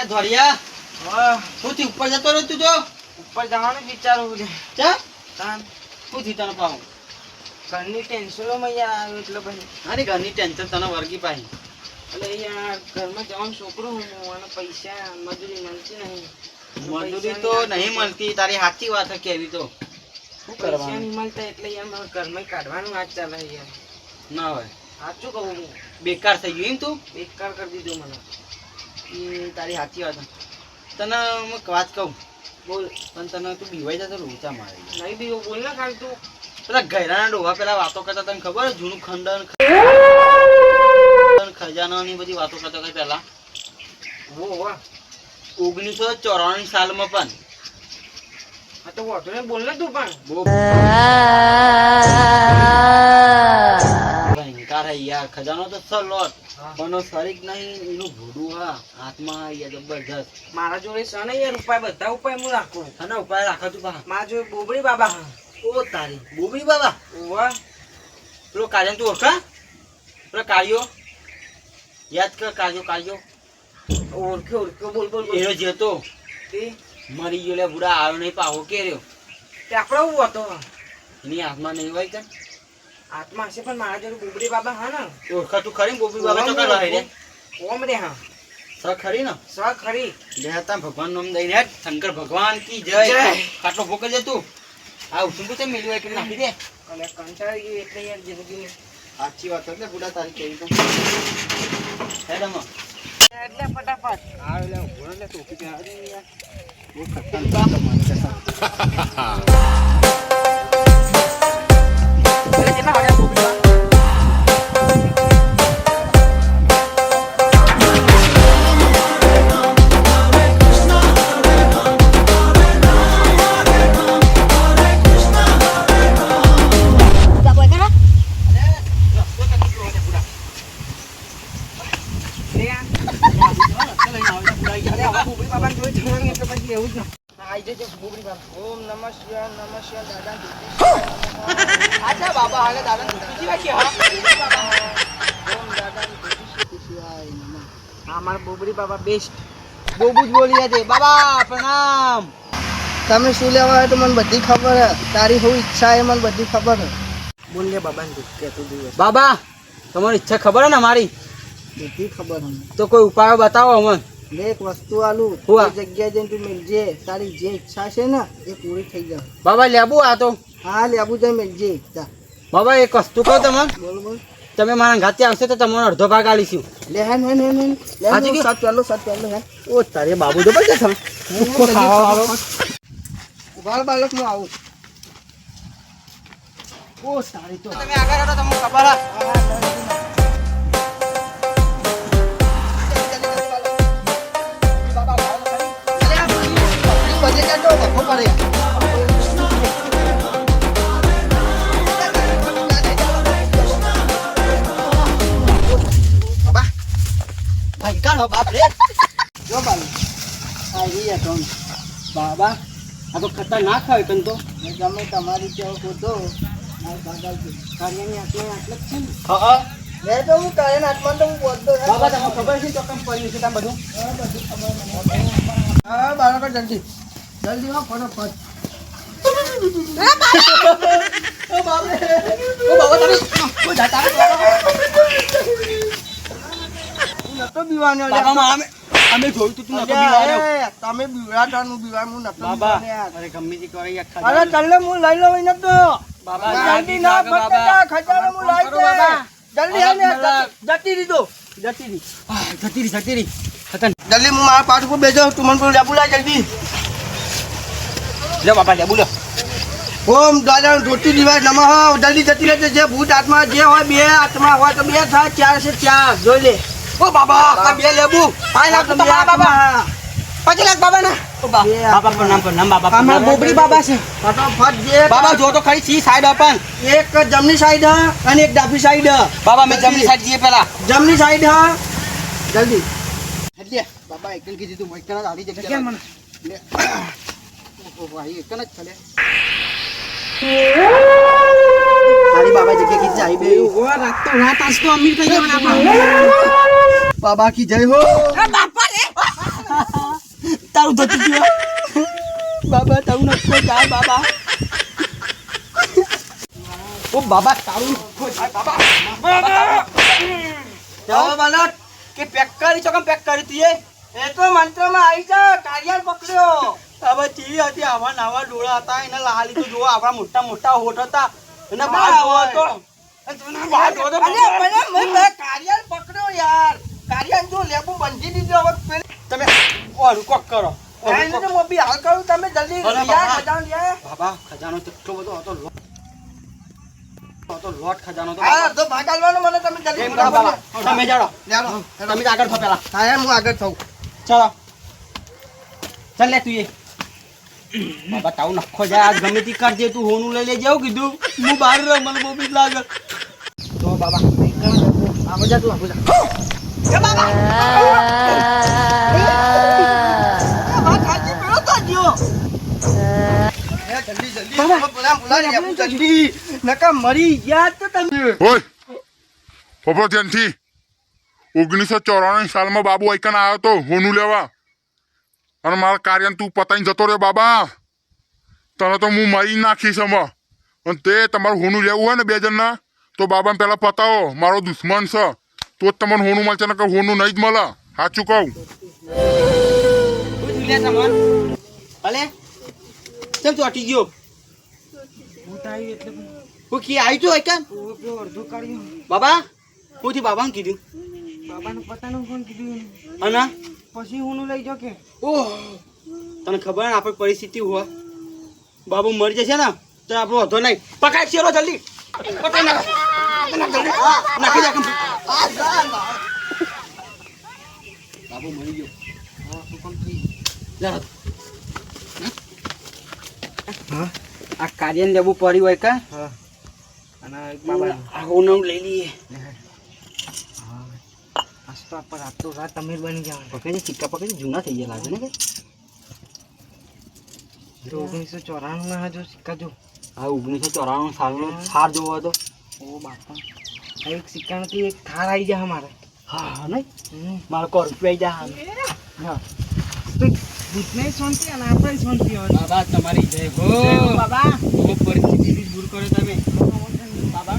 અરે ધોરિયા શું થી ઉપર જતો રહ્યો તું તો ઉપર જવાનું વિચારું છે ચા? તાન. શું થી તને પાઉં ઘરની ટેન્શનોમાં યાર આવ્યો એટલે ભાઈ અરે ઘરની ટેન્શન તને વર્ગી પાહી. એટલે યાર ઘરમાં જવાનું છોકરો હું અને પૈસા મજૂરી મળતી નહીં. મજૂરી તો નહીં મળતી તારી સાચી વાત છે કેવી તો. શું પૈસા કરવાનું નહીં મળતા એટલે યાર મારે ઘરમાં કાઢવાનું વાત ચાલે યાર ના હોય. સાચું કહું હું. બેકાર થઈ ગયું એમ તું? બેકાર કરી દીધું મને. એ તારી સાચી વાત તને હું વાત કહું. બોલ પણ તને તું બીવાઈ જતો લોચા મારે. નહીં બીવો બોલ ને ખાલી તું. પેલા ગયરાના ડોહા પેલા વાતો કરતા તને ખબર છે? જૂનું ખંડન ખંડન, ખજાના ની બધી વાતો કરતા હતા પેલા. હો વાહ ઓગણીસો ચોરાણું સાલમાં પણ. હા તો વાંધો નહીં બોલ ને તું પણ. યાર ખજાનો તો સલોટ. પણ ઓ શરીર નહીં એનું ભૂડું હા હાથમાં હા યાર જબરજસ્ત. મારા જોડે છે ને યાર ઉપાય બધા ઉપાય હું રાખું. તને ઉપાય રાખો તું બા. મારા જોડે બોબડી બાબા. ઓ તારી બોબડી બાબા. ઓવા. પેલો કાજન તું ઓળખા? પેલો કાર્યો યાદ કર કાજો કાજો ઓળખ્યો ઓળખ્યો. બોલ બોલ એનો જેતો તે મરી ગયો બુડા આવ્યો નહીં પાવો કેર્યો. તે આપણો હું હતો? એની હાથમાં નહીં હોય કે? આત્મા હશે પણ મારા જોડે બોબડી બાબા હા ને? ઓળખા તું ખરી ને બોબડી બાબા તો કર રે ઓમ રે હા. સ ખરી ને? સ ખરી. લેતા ભગવાન નામ દઈને હેડ શંકર ભગવાન કી જય. ખાટલો ભોકલ છે તું આ ઉઠું તો મેલ્યું એટલે નાખી દે. અને કંટાળી ગયું એટલે યાર જિંદગી સાચી વાત એટલે બુડા તારી કહી તો હેડ આમાં. એટલે ફટાફટ. આ એટલે ઊભો એટલે ટોપી પહેરાવી યાર. બહુ ખતરનાક તમારી ઓમ નમઃ શિવાય, નમઃ શિવાય, દાદા જ્યોતિષ. આછા બાબા હાલે દાદા હા. ઓમ દાદા જ્યોતિષ શિવાય નમઃ. બાબા બેસ્ટ બોબુ જ બોલી હતી. બાબા પ્રણામ. તમે શું લેવા હોય તો મને બધી ખબર હે. તારી હું ઈચ્છા એ મને બધી ખબર હે. બોલ લે બાબાને કે તું દિવસ. બાબા તમારી ઈચ્છા ખબર હે ને મારી? બધી ખબર તો કોઈ ઉપાય બતાવો અમને. એક વસ્તુ આલું હું જગ્યાએ જઈને તું મિલજે. તારી જે ઈચ્છા છે ને એ પૂરી થઈ જાય બાબા લેબુ આ તો. હા લેબુ જઈ મિલજે. બાબા એક વસ્તુ કહો બોલ બોલ. તમે મારા ઘાતે આવશો તો તમારો અડધો ભાગ આલીશું. લે હેન હેન હેન લે? સાત પહેલો હેન. ઓ તારે બાબુ તો તમે ખાવા હું આવું. ઓ સારી તો તમે આગળ હતો તમને ખબર હે? બાબા આ તો ખતરનાક હોય કન તો ગમે તમારી જેવો હા મેં તો હું કાર્યના આત્મા તો હું બોલતો બાબા તમને ખબર છે ચોક્કસ પડ્યું છે, તમે બધું? હા બાળકો જલ્દી. જલ્દી હા ફટાફટ. ઓ બાબા તમે ઓ જાતા હું નતો બીવાનો બાબા માં અમે અમે જોયું તું તું નતો બીવાનો તમે બીવડાતા હું બીવા હું નતો બાબા અરે ગમે તે કરે અરે ચાલે હું લઈ લઉં એને તો બાબા જલ્દી ના ફટતા ખજાનો હું લઈ દે જલ્દી આને જતી દીધો જતી આહ, જતી રહી જતી રહી. જલ્દી હું મારા ઉપર બેજો તું મને પેલું લેબુ લાય બાપા લે બાબા બોલો. ઓમ દાદા રોટી દિવાસ નમઃ. જલ્દી જતી રહેજે જે ભૂત આત્મા જે હોય બે આત્મા હોય તો બે થાય ચાર છે ચાર. જોઈ લે. ઓ બાબા આ બે લેબુ પાંચ લાખ તો બાબા. પાંચ લાખ બાબા ના ઓ બા- બાબા પ્રણામ પ્રણામ બાબા અમારા બોબડી બાબા છે. બાબા જો તો ખરી સી સાઈડ આપણ. એક જમણી સાઈડ હ અને એક ડાબી સાઈડ હ. બાબા મેં જમણી સાઈડ જઈએ પેલા જમણી સાઈડ હ. જલ્દી. બાબા એકલ કીધું તું મોઈ કરા જગ્યા. જગ્યા મને. લે ઓ ભાઈ જ ચલે તારી બાબા જગ્યા કી જાય બે. ઊભો રાખતો રાત આજ તો અમીર થઈ જવાના આપણે. બાબા કી જય હો. બાપા રે. તારું ગયું બાબા તારું નખો બાબા. ઓ બાબા તારું નખો બાબા. કે પેક કરી છો કેમ પેક કરી તીએ એ તો મંત્રમાં આવી જા કાર્યાલ પકડ્યો. હવે ચી હતી આવા નાવા ડોળા હતા એને લાલી તો જોવા આપણા મોટા મોટા હોઠ હતા. એને બહાર જોવા તો બહાર જોવા તો કારિયાર પકડ્યો યાર. કારિયાર જો લેબુ બંધી દીધું હવે તમે ઓરું કોક કરો ઓરું કોક. મોબી હાલ કરું તમે જલ્દી બાબા. ખજાનો લ્યા. બાબા ખજાનો તો એટલો બધો હતો લોટ. લોટ ખજાનો તો હા તો ભાગ મને તમે જલ્દી એમ કરો બાબા તમે જાડો તમે આગળ થો પેલા હા હું આગળ થઉં. ચાલો. ચાલ લે તું એ. બાબા તાવ નખો જાય. આજ ગમે તે કરજે તું હોનું લઈ લેજે એવું કીધું. હું બહાર રહ મને બહુ બીક લાગે. તો બાબા આવો જા તું આવો જા બાબા! તો જલ્દી નકા મરી ગયા તો તમે. ઓય! ઓગણીસો ચોરાણું સાલમાં બાબુ આઈકન આવ્યો તો હોનું લેવા. અને મારા કાર્યને તું પતાઈને જતો રહ્યો બાબા. તને તો હું મારી નાખીશ એમાં. અને તે તમારું હોનું લેવું હોય ને બે જણના તો બાબાને પહેલાં પતાવો. મારો દુશ્મન છે. તો જ તમને હોનું મળશે ને હોનું નહીં જ મળે. સાચું કહું. ભલે. કેમ તું અટી ગયો? હું કી આવી છું એક બાબા હું થી બાબાને કીધું? બાબાનું પતાનું ફોન કીધું અને? પછી હું લઈ જો કે? ઓહ તને ખબર ને આપણી પરિસ્થિતિ હોય. બાબુ મરી જશે ને તો આપણો વધો નહીં. પકાય ચેલો જલ્દી. બાબુ મરી ગયો. આ કાર્યને લેવું પડ્યું હોય કા? અને આ હું લઈ લઈએ. પર રાતો રાત તમે બની જાવ પકડી સિક્કા પકડી જૂના થઈ ગયા લાગે ને કે જો ઓગણીસો ચોરાણું ના જો સિક્કા જો. હા ઓગણીસો ચોરાણું સાલનો થાર જોવો હતો ઓ બાપા. એક સિક્કામાંથી એક થાર આવી જાય અમારે. હા નહીં? હમ. મારો કો આવી જાય હા. ભૂતને શાંતિ અને આપણે શાંતિ હોય. બાબા તમારી જય હો. બાબા. પરિસ્થિતિ દૂર કરે તમે. બાબા